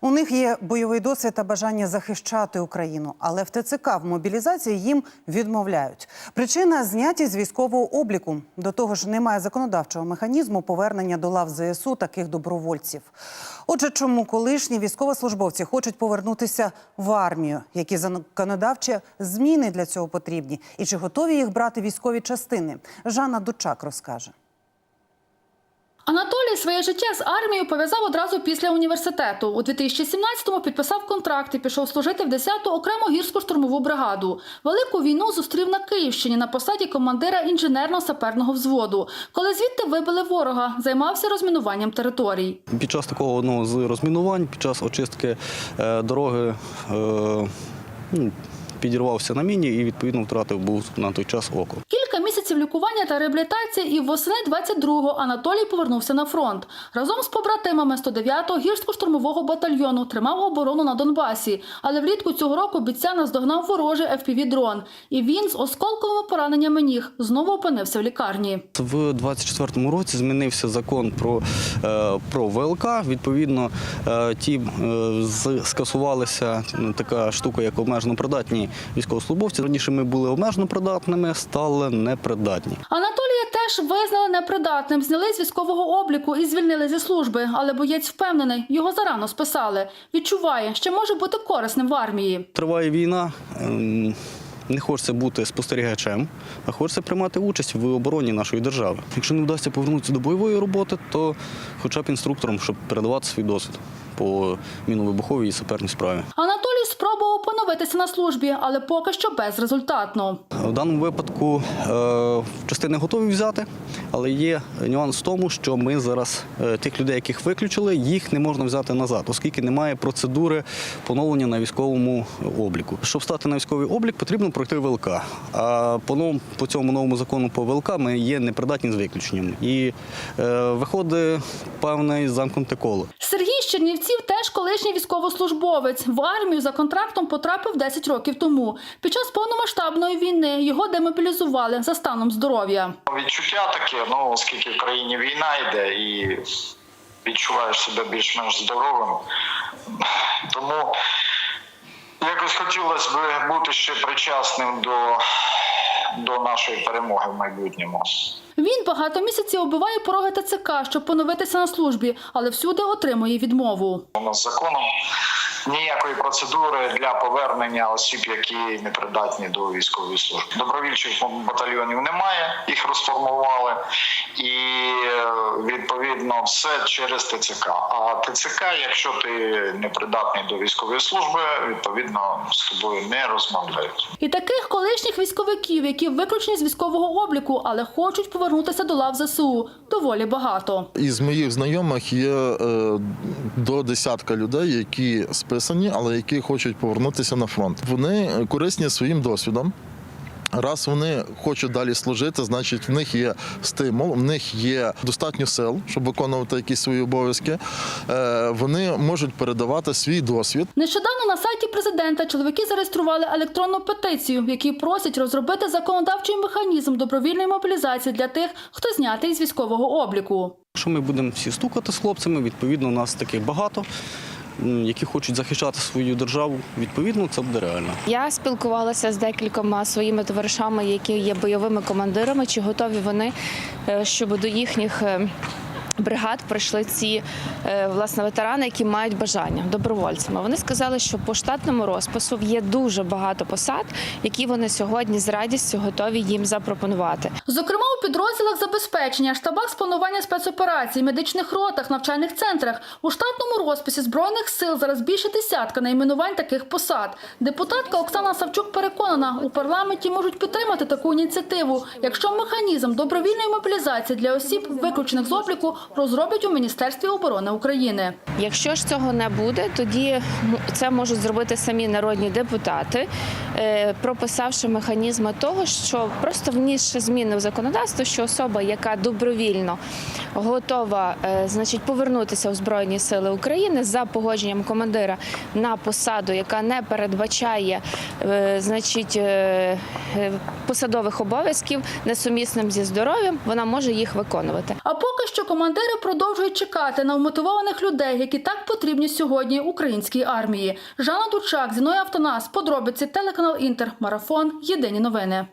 У них є бойовий досвід та бажання захищати Україну, але в ТЦК в мобілізації їм відмовляють. Причина знятість з військового обліку. До того ж, немає законодавчого механізму повернення до лав ЗСУ таких добровольців. Отже, чому колишні військовослужбовці хочуть повернутися в армію? Які законодавчі зміни для цього потрібні? І чи готові їх брати військові частини? Жанна Дучак розкаже. Анатолій своє життя з армією пов'язав одразу після університету. У 2017-му підписав контракт і пішов служити в 10-ту окрему гірсько-штурмову бригаду. Велику війну зустрів на Київщині на посаді командира інженерно-саперного взводу. Коли звідти вибили ворога, займався розмінуванням територій. Під час такого одного з розмінувань, під час очистки е, дороги е, ну, підірвався на міні і відповідно втратив був на той час око. Місяців лікування та реабілітації, і восени 22-го Анатолій повернувся на фронт. Разом з побратимами 109-го гірсько-штурмового батальйону тримав оборону на Донбасі. Але влітку цього року бійця наздогнав ворожий FPV-дрон. І він з осколковими пораненнями ніг знову опинився в лікарні. В 24-му році змінився закон про, е, про ВЛК. Відповідно, е, ті е, скасувалася ну, така штука, як обмежено придатні військовослужбовці. Раніше ми були обмежено придатними, стали непридатні. Анатолія теж визнали непридатним, зняли з військового обліку і звільнили зі служби. Але боєць впевнений, його зарано списали. Відчуває, що може бути корисним в армії. Триває війна. ем, Не хочеться бути спостерігачем, а хочеться приймати участь в обороні нашої держави. Якщо не вдасться повернутися до бойової роботи, то хоча б інструктором, щоб передавати свій досвід по міновибуховій і саперній справі. Анатолій спробував поновитися на службі, але поки що безрезультатно. В даному випадку е, частини готові взяти, але є нюанс в тому, що ми зараз е, тих людей, яких виключили, їх не можна взяти назад, оскільки немає процедури поновлення на військовому обліку. Щоб стати на військовий облік, потрібно пройти ВЛК. А по новому по цьому новому закону по ВЛК ми є непридатні з виключенням. І е, виходить певне замкнуте коло. Сергій з Чернівців теж колишній військовослужбовець. В армію за контрактом потрапив 10 років тому. Під час повномасштабної війни його демобілізували за станом здоров'я. Відчуття таке, ну оскільки в країні війна йде і відчуваєш себе більш-менш здоровим. Тому якось хотілося б бути ще причасним до, до нашої перемоги в майбутньому. Він багато місяців оббиває пороги ТЦК, щоб поновитися на службі, але всюди отримує відмову. У нас законом ніякої процедури для повернення осіб, які не придатні до військової служби. Добровільчих батальйонів немає, їх розформували, і відповідно все через ТЦК. А ТЦК, якщо ти не придатний до військової служби, відповідно з тобою не розмовляють. І таких колишніх військовиків, які виключені з військового обліку, але хочуть повернутися до лав ЗСУ, доволі багато. Із моїх знайомих є е, до десятка людей, які списані, але які хочуть повернутися на фронт. Вони корисні своїм досвідом. Раз вони хочуть далі служити, значить в них є стимул, в них є достатньо сил, щоб виконувати якісь свої обов'язки. Е, Вони можуть передавати свій досвід. Нещодавно на сайті президента чоловіки зареєстрували електронну петицію, в якій просять розробити законодавчий механізм добровільної мобілізації для тих, хто знятий з військового обліку. Якщо ми будемо всі стукати з хлопцями, відповідно, у нас таких багато, які хочуть захищати свою державу. Відповідно, це буде реально. Я спілкувалася з декількома своїми товаришами, які є бойовими командирами. Чи готові вони, е, щоб до їхніх е, бригад прийшли ці е, власне ветерани, які мають бажання добровольцями? Вони сказали, що по штатному розпису є дуже багато посад, які вони сьогодні з радістю готові їм запропонувати. Зокрема, у підрозділах забезпечення, штабах з планування спецоперацій, медичних ротах, навчальних центрах у штатному розписі збройних сил зараз більше десятка найменувань таких посад. Депутатка Оксана Савчук переконана, у парламенті можуть підтримати таку ініціативу, якщо механізм добровільної мобілізації для осіб, виключених з обліку, розроблять у Міністерстві оборони України. Якщо ж цього не буде, тоді це можуть зробити самі народні депутати, е, прописавши механізми того, що просто внісши зміни в законодавство, що особа, яка добровільно готова, е, значить, повернутися у Збройні Сили України за погодженням командира на посаду, яка не передбачає, е, значить. посадових обов'язків несумісним зі здоров'ям, вона може їх виконувати. А поки що командири продовжують чекати на вмотивованих людей, які так потрібні сьогодні українській армії. Жанна Дучак, Зіноя Автонас, подробиці телеканал Інтер, марафон. Єдині новини.